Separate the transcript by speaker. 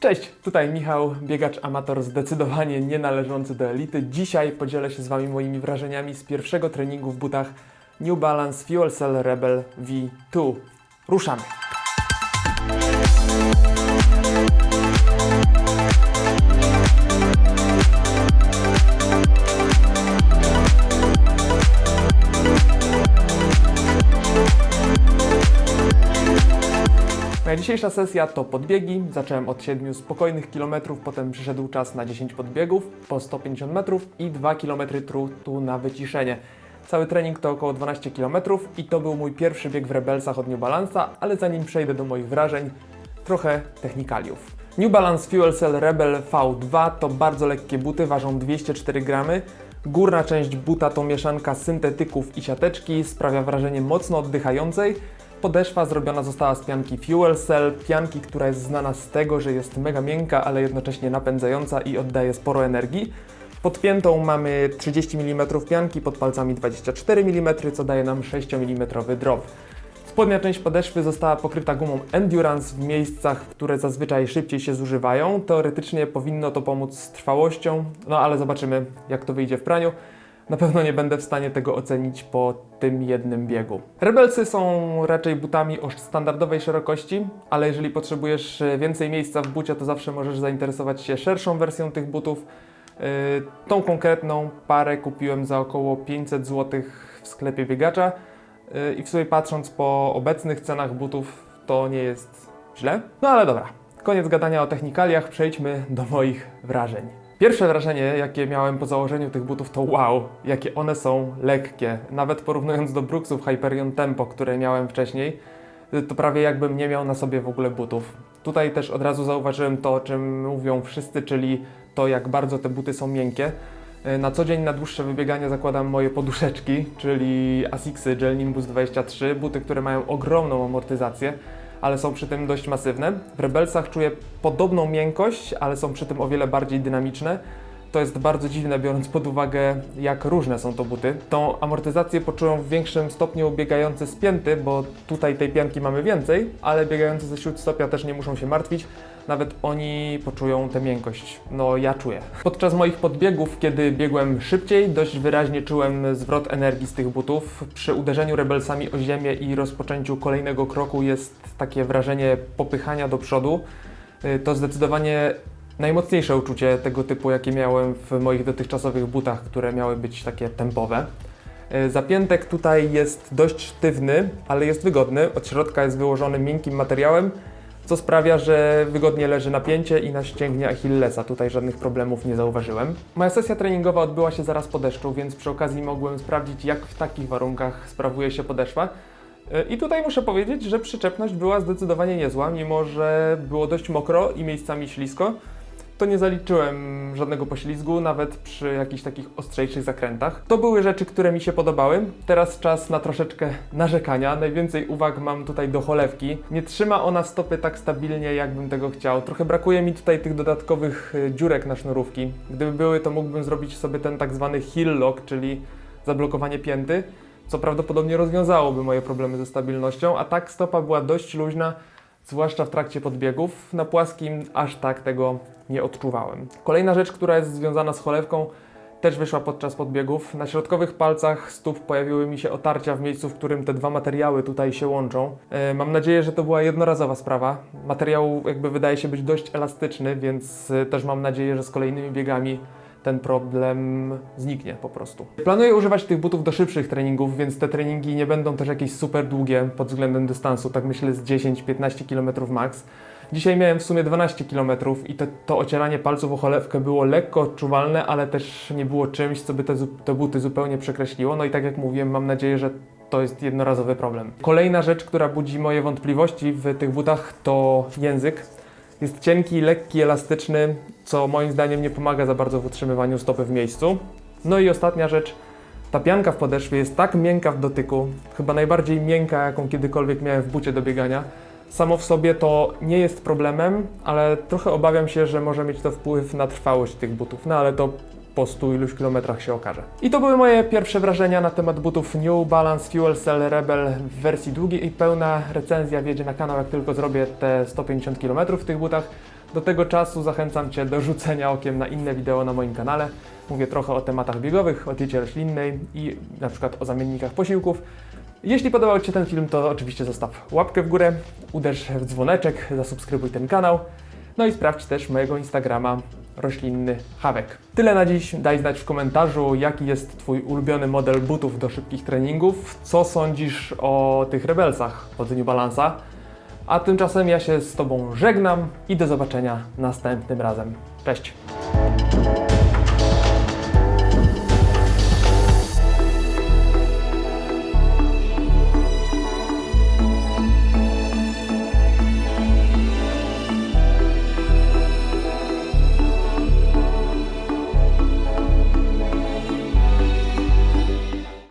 Speaker 1: Cześć, tutaj Michał, biegacz amator zdecydowanie nie należący do elity. Dzisiaj podzielę się z Wami moimi wrażeniami z pierwszego treningu w butach New Balance Fuel Cell Rebel V2. Ruszamy! Dzisiejsza sesja to podbiegi. Zacząłem od 7 spokojnych kilometrów, potem przyszedł czas na 10 podbiegów po 150 metrów i 2 km trutu na wyciszenie. Cały trening to około 12 km i to był mój pierwszy bieg w Rebelsach od New Balance'a, ale zanim przejdę do moich wrażeń, trochę technikaliów. New Balance Fuel Cell Rebel V2 to bardzo lekkie buty, ważą 204 gramy. Górna część buta to mieszanka syntetyków i siateczki, sprawia wrażenie mocno oddychającej. Podeszwa zrobiona została z pianki Fuel Cell, pianki, która jest znana z tego, że jest mega miękka, ale jednocześnie napędzająca i oddaje sporo energii. Pod piętą mamy 30 mm pianki, pod palcami 24 mm, co daje nam 6 mm drop. Spodnia część podeszwy została pokryta gumą Endurance w miejscach, które zazwyczaj szybciej się zużywają. Teoretycznie powinno to pomóc z trwałością, no ale zobaczymy jak to wyjdzie w praniu. Na pewno nie będę w stanie tego ocenić po tym jednym biegu. Rebelsy są raczej butami o standardowej szerokości, ale jeżeli potrzebujesz więcej miejsca w bucie, to zawsze możesz zainteresować się szerszą wersją tych butów. Yy, Tą konkretną parę kupiłem za około 500 zł w sklepie biegacza yy, i w sumie patrząc po obecnych cenach butów to nie jest źle. No ale dobra, koniec gadania o technikaliach, przejdźmy do moich wrażeń. Pierwsze wrażenie, jakie miałem po założeniu tych butów, to wow, jakie one są lekkie. Nawet porównując do Brooksów Hyperion Tempo, które miałem wcześniej, to prawie jakbym nie miał na sobie w ogóle butów. Tutaj też od razu zauważyłem to, o czym mówią wszyscy, czyli to, jak bardzo te buty są miękkie. Na co dzień na dłuższe wybieganie zakładam moje poduszeczki, czyli Asicsy Gel Nimbus 23, buty, które mają ogromną amortyzację, ale są przy tym dość masywne. W Rebelsach czuję podobną miękkość, ale są przy tym o wiele bardziej dynamiczne. To jest bardzo dziwne, biorąc pod uwagę, jak różne są to buty. Tą amortyzację poczują w większym stopniu biegający z pięty, bo tutaj tej pianki mamy więcej, ale biegający ze śródstopia też nie muszą się martwić. Nawet oni poczują tę miękkość. No, ja czuję. Podczas moich podbiegów, kiedy biegłem szybciej, dość wyraźnie czułem zwrot energii z tych butów. Przy uderzeniu rebelsami o ziemię i rozpoczęciu kolejnego kroku jest takie wrażenie popychania do przodu. Y, To zdecydowanie najmocniejsze uczucie tego typu, jakie miałem w moich dotychczasowych butach, które miały być takie tempowe. Y, Zapiętek tutaj jest dość sztywny, ale jest wygodny. Od środka jest wyłożony miękkim materiałem, co sprawia, że wygodnie leży napięcie i na ścięgnie Achillesa. Tutaj żadnych problemów nie zauważyłem. Moja sesja treningowa odbyła się zaraz po deszczu, więc przy okazji mogłem sprawdzić, jak w takich warunkach sprawuje się podeszwa. Y, I tutaj muszę powiedzieć, że przyczepność była zdecydowanie niezła, mimo że było dość mokro i miejscami ślisko. To nie zaliczyłem żadnego poślizgu, nawet przy jakichś takich ostrzejszych zakrętach. To były rzeczy, które mi się podobały. Teraz czas na troszeczkę narzekania. Najwięcej uwag mam tutaj do cholewki. Nie trzyma ona stopy tak stabilnie, jakbym tego chciał. Trochę brakuje mi tutaj tych dodatkowych y, dziurek na sznurówki. Gdyby były, to mógłbym zrobić sobie ten tak zwany heel lock, czyli zablokowanie pięty, co prawdopodobnie rozwiązałoby moje problemy ze stabilnością, a tak stopa była dość luźna, zwłaszcza w trakcie podbiegów. Na płaskim aż tak tego nie odczuwałem. Kolejna rzecz, która jest związana z cholewką, też wyszła podczas podbiegów. Na środkowych palcach stóp pojawiły mi się otarcia w miejscu, w którym te dwa materiały tutaj się łączą. E, mam nadzieję, że to była jednorazowa sprawa. Materiał jakby wydaje się być dość elastyczny, więc e, też mam nadzieję, że z kolejnymi biegami ten problem zniknie po prostu. Planuję używać tych butów do szybszych treningów, więc te treningi nie będą też jakieś super długie pod względem dystansu, tak myślę z 10-15 km max. Dzisiaj miałem w sumie 12 km i to, to ocieranie palców o cholewkę było lekko odczuwalne, ale też nie było czymś, co by te, te buty zupełnie przekreśliło. No i tak jak mówiłem, mam nadzieję, że to jest jednorazowy problem. Kolejna rzecz, która budzi moje wątpliwości w tych butach to język. Jest cienki, lekki, elastyczny, co moim zdaniem nie pomaga za bardzo w utrzymywaniu stopy w miejscu. No i ostatnia rzecz, ta pianka w podeszwie jest tak miękka w dotyku, chyba najbardziej miękka, jaką kiedykolwiek miałem w bucie do biegania. Samo w sobie to nie jest problemem, ale trochę obawiam się, że może mieć to wpływ na trwałość tych butów, no ale to po 100 iluś kilometrach się okaże. I to były moje pierwsze wrażenia na temat butów New Balance Fuel Cell Rebel w wersji długiej i pełna recenzja wjedzie na kanał, jak tylko zrobię te 150 km w tych butach. Do tego czasu zachęcam Cię do rzucenia okiem na inne wideo na moim kanale. Mówię trochę o tematach biegowych, o diecie roślinnej i na przykład o zamiennikach posiłków. Jeśli podobał Ci się ten film, to oczywiście zostaw łapkę w górę, uderz w dzwoneczek, zasubskrybuj ten kanał. No i sprawdź też mojego Instagrama roślinny Hawek. Tyle na dziś. Daj znać w komentarzu, jaki jest Twój ulubiony model butów do szybkich treningów. Co sądzisz o tych rebelsach od New Balance'a? A tymczasem ja się z Tobą żegnam i do zobaczenia następnym razem. Cześć!